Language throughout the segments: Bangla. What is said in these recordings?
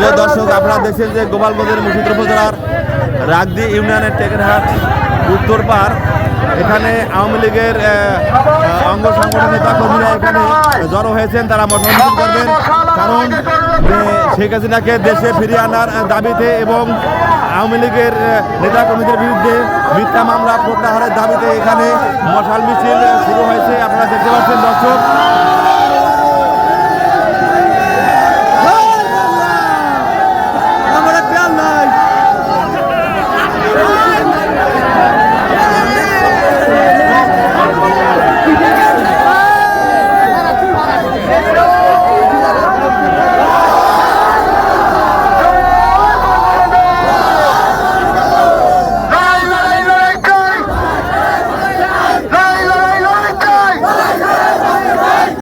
প্রিয় দর্শক, আপনারা দেখছেন যে গোপালগঞ্জের মুর্শিদপুর উপজেলার রাগদি ইউনিয়নের টেকেরহাট উত্তর পার এখানে আওয়ামী লীগের অঙ্গ সংগঠন নেতা কর্মীরা এখানে জড়ো হয়েছেন, তারা মশাল করবেন। কারণ যে শেখ হাসিনাকে দেশে ফিরিয়ে আনার দাবিতে এবং আওয়ামী লীগের নেতা কর্মীদের বিরুদ্ধে মিথ্যা মামলা, প্রত্যাহারের দাবিতে এখানে মশাল মিছিল শুরু হয়েছে। আপনারা দেখতে পাচ্ছেন দর্শক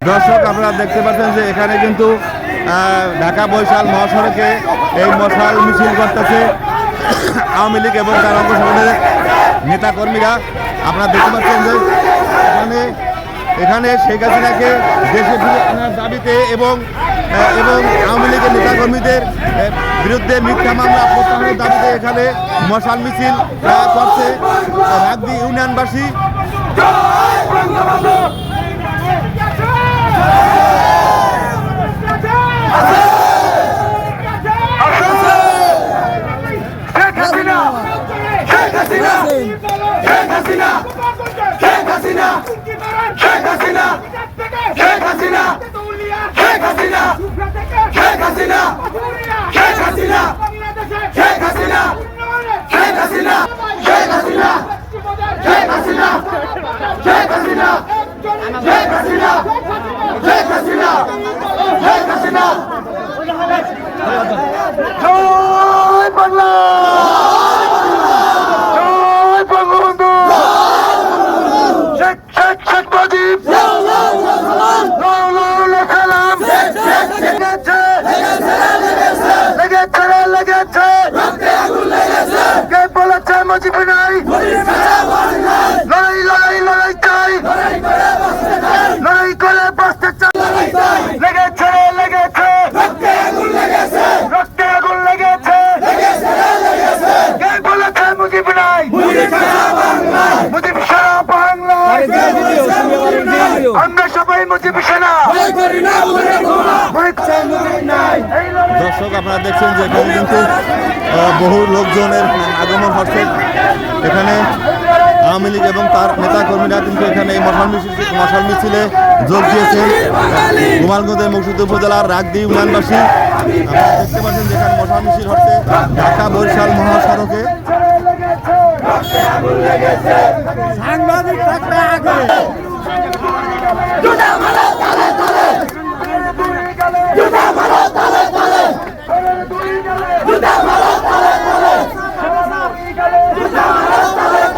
দর্শক আপনারা দেখতে পাচ্ছেন যে এখানে কিন্তু ঢাকা বৈশাল মহাসড়কে এই মশাল মিছিল করতেছে আওয়ামী লীগ এবং তার অঙ্গ সংগঠনের নেতা কর্মীরা আপনারা দেখতে পাচ্ছেন যে এখানে এখানে শেখ হাসিনাকে দেশে ফিরে আনার দাবিতে এবং এবং আওয়ামী লীগের নেতা কর্মীদের আহ, বিরুদ্ধে মিথ্যা মামলা প্রত্যাহারের দাবিতে এখানে মশাল মিছিল করছে রাগদি ইউনিয়নবাসী শেখ হাসিনা শেখ হাসিনা শেখ হাসিনা শেখ হাসিনা শেখ হাসিনা শেখ হাসিনা শেখ হাসিনা শেখ হাসিনা শেখ হাসিনা শেখ হাসিনা শেখ হাসিনা শেখ হাসিনা শেখ হাসিনা শেখ হাসিনা শেখ হাসিনা শেখ হাসিনা শেখ হাসিনা জয় বাংলা লেগেছে রে লেগেছে। রক্তে আগুন লেগেছে। কে বলেছে মুজিব নাই? লড়াই। আপনারা দেখছেন যে এখানে কিন্তু বহু লোকজনের আগমন হচ্ছে। এখানে আওয়ামী লীগ এবং তার নেতা কর্মীরা কিন্তু এখানে এই মশাল মিছিল মশাল মিছিলে যোগ দিয়েছেন। গোপালগঞ্জের মুর্শিদ উপজেলার রাগদি ইউনিয়নবাসী। আপনারা দেখতে পাচ্ছেন যেখানে মশাল মিছিল হচ্ছে ঢাকা বরিশাল মহাসড়কে।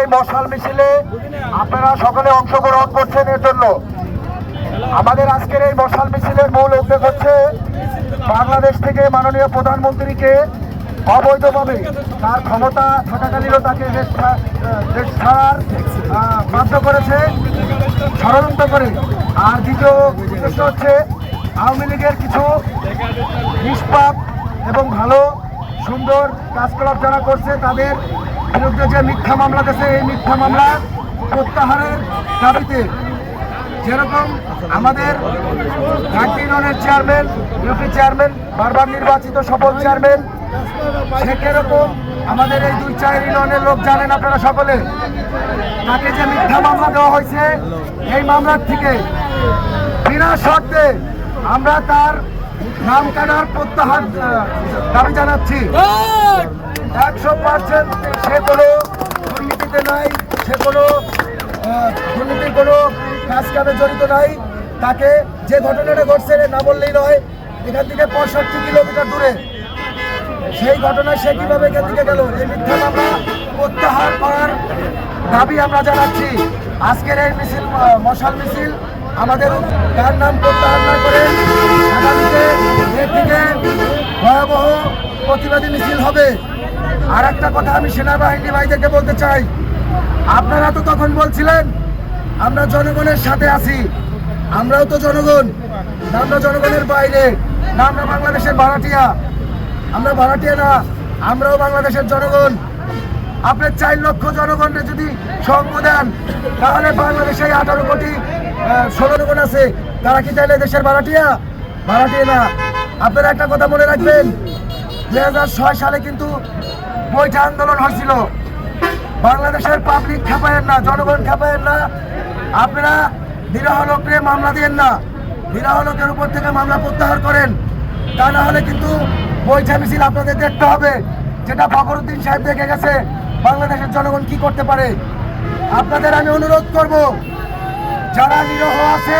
এই মশাল মিছিলে আপনারা সকলে অংশগ্রহণ করছেন এর জন্য। আমাদের আজকের এই মশাল মিছিলের মূল উদ্যোগ হচ্ছে বাংলাদেশ থেকে মাননীয় প্রধানমন্ত্রীকে অবৈধভাবে তার ক্ষমতা থাকাকালীনও তাকে ছাড়ার বাধ্য করেছে। ষড়যন্ত্র করে। আর দ্বিতীয় উদ্দেশ্য হচ্ছে আওয়ামী লীগের কিছু নিষ্পাপ এবং ভালো, সুন্দর কাজকলাপ যারা করছে তাদের বিরুদ্ধে যে মিথ্যা মামলা দিয়েছে, এই মিথ্যা মামলা প্রত্যাহারের দাবিতে যেরকম আমাদের ঘাটি ইউনিয়নের চেয়ারম্যান, ইউপি চেয়ারম্যান, বারবার নির্বাচিত সফল চেয়ারম্যান, সে কীরকম আমাদের এই দুই চার ইউনিয়নের লোক জানেন আপনারা সকলে? তাকে যে মিথ্যা মামলা দেওয়া হয়েছে, এই মামলার থেকে বিনা শর্তে আমরা তার নাম কাটার প্রত্যাহার দাবি জানাচ্ছি। একশো পার্সেন্ট সে কোনো দুর্নীতিতে নাই, সে কোনো দুর্নীতির কোনো কাজ কামে জড়িত নাই। তাকে যে ঘটনাটা ঘটছে না বললেই নয়, এখান থেকে পঁয়ষট্টি কিলোমিটার দূরে। সেই ঘটনায় সে কীভাবে এখান থেকে গেল, এই মিথ্যা মামলা প্রত্যাহার করার দাবি আমরা জানাচ্ছি। আজকের এই মিছিল মশাল মিছিল, আমাদের তার নাম প্রত্যাহার না করে আগামীতে এর থেকে ভয়াবহ প্রতিবাদী মিছিল হবে। আর একটা কথা আমি সেনাবাহিনী ভাইদেরকে বলতে চাই। আপনারা তো তখন বলছিলেন, আমরা জনগণের সাথে আছি। আমরাও তো জনগণ। আমরা জনগণের বাইরে, না আমরা বাংলাদেশের ভাড়াটিয়া। আমরা ভাড়াটিয়া না, আমরাও বাংলাদেশের জনগণ। আপনার চার লক্ষ জনগণকে যদি সঙ্গ দেন, তাহলে বাংলাদেশে আঠারো কোটি ষোলো জনগণ আছে। তারা কি চাইলে দেশের ভাড়াটিয়া? ভাড়াটিয়া না। আপনারা একটা কথা মনে রাখবেন, দুই হাজার ছয় সালে কিন্তু বইটা আন্দোলন হয়েছিল। বাংলাদেশের পাবলিক খেপায়েন না, জনগণ খেপায়েন না। আপনারা নিরহ লোককে মামলা দিয়েন না। নিরহ লোকের উপর থেকে মামলা প্রত্যাহার করেন। তা না হলে কিন্তু বৈঠা মিছিল আপনাদের দেখতে হবে। যেটা ফখরুদ্দিন সাহেব দেখে গেছে, বাংলাদেশের জনগণ কি করতে পারে। আপনাদের আমি অনুরোধ করব, যারা নিরহ আছে,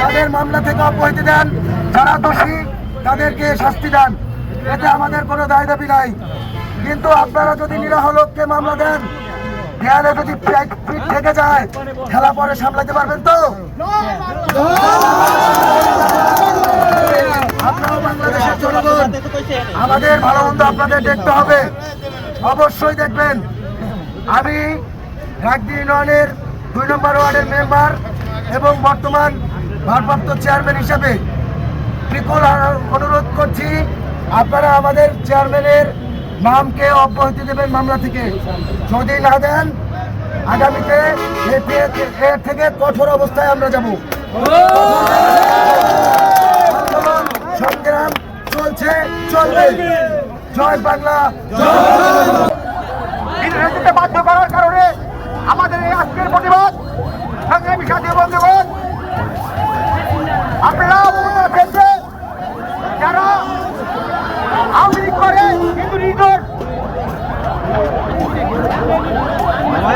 তাদের মামলা থেকে অব্যাহতি দেন। যারা দোষী, তাদেরকে শাস্তি দেন। এতে আমাদের কোনো দায় দাবি নাই। কিন্তু আপনারা যদি নিরহ মামলা দেন, দেয়ালে যদি থেকে যায়, খেলা পরে সামলাতে পারবেন তো? আপনারাও বাংলাদেশের আমাদের ভালো মন্দ আপনাদের দেখতে হবে। অবশ্যই দেখবেন, আমি রাগদি ইউনিয়নের দুই নম্বর ওয়ার্ডের মেম্বার এবং বর্তমান ভারপ্রাপ্ত চেয়ারম্যান হিসেবে অনুরোধ করছি, আপনারা আমাদের চেয়ারম্যানের নামকে অব্যাহতি দেবেন মামলা থেকে। যদি না দেন, আগামীতে এর থেকে- কঠোর অবস্থায় আমরা যাব। সংগ্রাম চলছে, চলবে। জয় বাংলা ইংরেজিতে বাধ্য করার কারণে আমাদের এই আজকের প্রতিবাদ সংগ্রামী সাথী বন্ধুগণ আপনারা বুঝতে পেরেছে যারা আওয়ামী লীগ করে কিন্তু নিজের বক্তব্য রাখবেন রাখি রাখি ওয়ার্ডের দুই নম্বর ওয়ার্ডের আমি সম্পাদক জনাব দিলর শেখ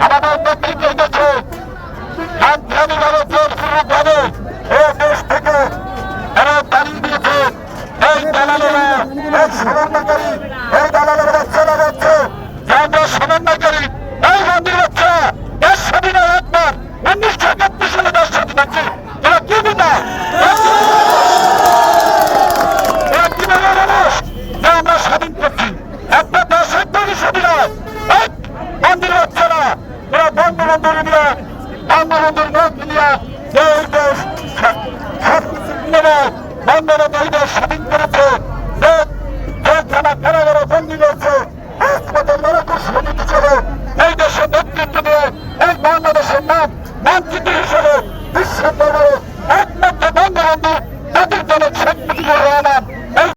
আমাদের নেতৃত্ব দিচ্ছে করে নারীদের করেছে। যারা কারাগারে বন্দী রয়েছে হাসপাতাল লড়াকু সৈনিক হিসেবে এই দেশের নেতৃত্ব দিয়ে এই বাংলাদেশের নাম, মানচিত্র